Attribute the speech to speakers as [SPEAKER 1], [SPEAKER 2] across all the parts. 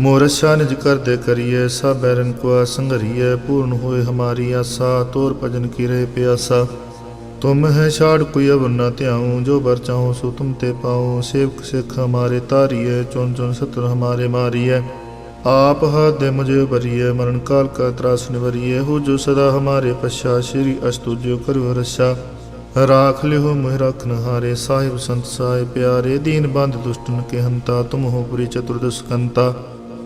[SPEAKER 1] ਮੋਰਸ਼ਾ ਨਿਜ ਕਰਦੇ ਕਰੀਏ ਸਭ ਬੈਰਨ ਕੋ ਸੰਘਰੀਏ, ਪੂਰਨ ਹੋਏ ਹਮਾਰੀ ਆਸਾ, ਤੋਰ ਭਜਨ ਕੀਰੇ ਪਿਆਸਾ। ਤੁਮ ਹੈ ਛਾੜ ਕੋਈ ਅਵਰ ਨਾ ਧਿਆਉ, ਜੋ ਵਰ ਚਾਹੋ ਸੋ ਤੁਮ ਤੇ ਪਾਉ। ਸੇਵਕ ਸਿੱਖ ਹਮਾਰੇ ਤਾਰੀਏ ਚੁਣ ਚੁਣ ਸਤਰ ਹਮਾਰੇ ਮਾਰੀਏ। ਆਪ ਹੱਥ ਦੇ ਮੁਝੇ ਬਰੀਏ ਮਰਨ ਕਾਲ ਕਾ ਤਰਾਸ ਨਿਵਰੀਏ। ਹੋ ਜੋ ਸਦਾ ਹਮਾਰੇ ਪਛਾ, ਸ਼੍ਰੀ ਅਸਤੁਜੋ ਕਰੋ ਰਸਾ ਰਾਖ ਲਿਓ ਮਹਿ ਰਖਨ ਹਾਰੇ ਸਾਹਿਬ ਸੰਤ ਸਾਹਿ ਪਿਆਰੇ। ਦੀਨ ਬੰਦ ਦੁਸ਼ਟਨ ਕੇ ਹੰਤਾ, ਤੁਮ ਹੋ ਪੁਰੀ ਚਤੁਰਦਸ਼ਕੰਤਾ।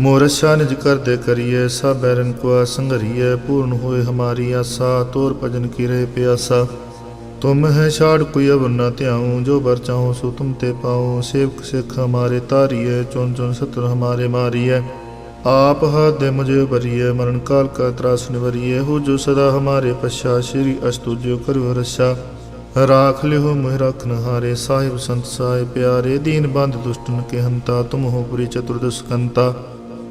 [SPEAKER 1] ਮੋਰਤ ਸ਼ਾਹ ਨਿਜ ਕਰਦੇ ਕਰੀਏ ਸਭ ਐਰਨ ਕੋ ਸੰਗਰੀਏ ਪੂਰਨ ਹੋਏ ਹਮਾਰੀ ਆਸਾ, ਤੋਰ ਭਜਨ ਕੀਰੇ ਪਿਆਸਾ। ਤੁਮ ਹੈ ਛਾੜ ਕੋਈ ਅਵਰ ਨਾ ਧਿਆਉ, ਜੋ ਬਰ ਚਾਹੋ ਸੋ ਤੁਮ ਤੇ ਪਾਉ। ਸੇਵਕ ਸਿੱਖ ਹਮਾਰੇ ਤਾਰੀਏ ਚੁਣ ਚੁਣ ਸਤਰ ਹਮਾਰੇ ਮਾਰੀਏ। ਆਪ ਹੱਥ ਦੇ ਮੁਝੇ ਬਰੀਏ ਮਰਨ ਕਾਲ ਕਾ ਤਰਾਸ ਨਿਵਰੀਏ। ਹੋ ਜੋ ਸਦਾ ਹਮਾਰੇ ਪਛਾ, ਸ਼੍ਰੀ ਅਸਤੁ ਜੋ ਕਰੋ ਰਸਾ। ਰਾਖ ਲਿਓ ਮਹਿ ਰਖਨ ਹਾਰੇ ਸਾਹਿਬ ਸੰਤ ਸਾਏ ਪਿਆਰੇ। ਦੀਨ ਬੰਦ ਦੁਸ਼ਟਨ ਕੇ ਹੰਤਾ, ਤੁਮ ਹੋ ਪੁਰੀ ਚਤੁਰਦਸ਼ਕੰਤਾ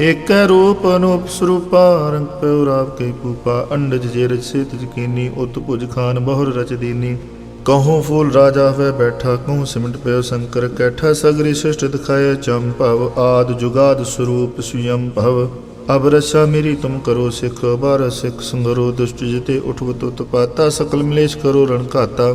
[SPEAKER 1] ਏਕੈ ਰੂਪ ਅਨੂਪ ਸਰੂਪਾ, ਰੰਗ ਪਿਉ ਰਾਵ ਕੇ ਪੂਪਾ, ਅੰਡਜ ਜੇ ਰਚ ਸੇਤ ਜਕੀਨੀ ਉਤ ਭੁਜ ਖਾਨ ਬਹੁਰ ਰਚ ਦੀਨੀ। ਕਹੂੰ ਫੂਲ ਰਾਜਾ ਹੋਏ ਬੈਠਾ, ਕਹੂੰ ਸਿਮਟ ਪਿਓ ਸ਼ੰਕਰ ਕੈਠਾ, ਸਗਰੀ ਸ੍ਰਿਸ਼ਟ ਦਿਖਾਏ ਚੰਪਵ ਆਦ ਜੁਗਾਦ ਸਰੂਪ ਸੁਯੰ ਭਵ। ਅਬ ਰਸਾ ਮੇਰੀ ਤੁਮ ਕਰੋ ਸਿਖ, ਬਾਰ ਸਿਖ ਸੰਗਰੋ, ਦੁਸ਼ਟ ਜਿਤੇ ਊਠਵ ਤੁਤ ਪਾਤਾ, ਸਕਲ ਮਲੇਸ਼ ਕਰੋ ਰਣ ਘਾਤਾ।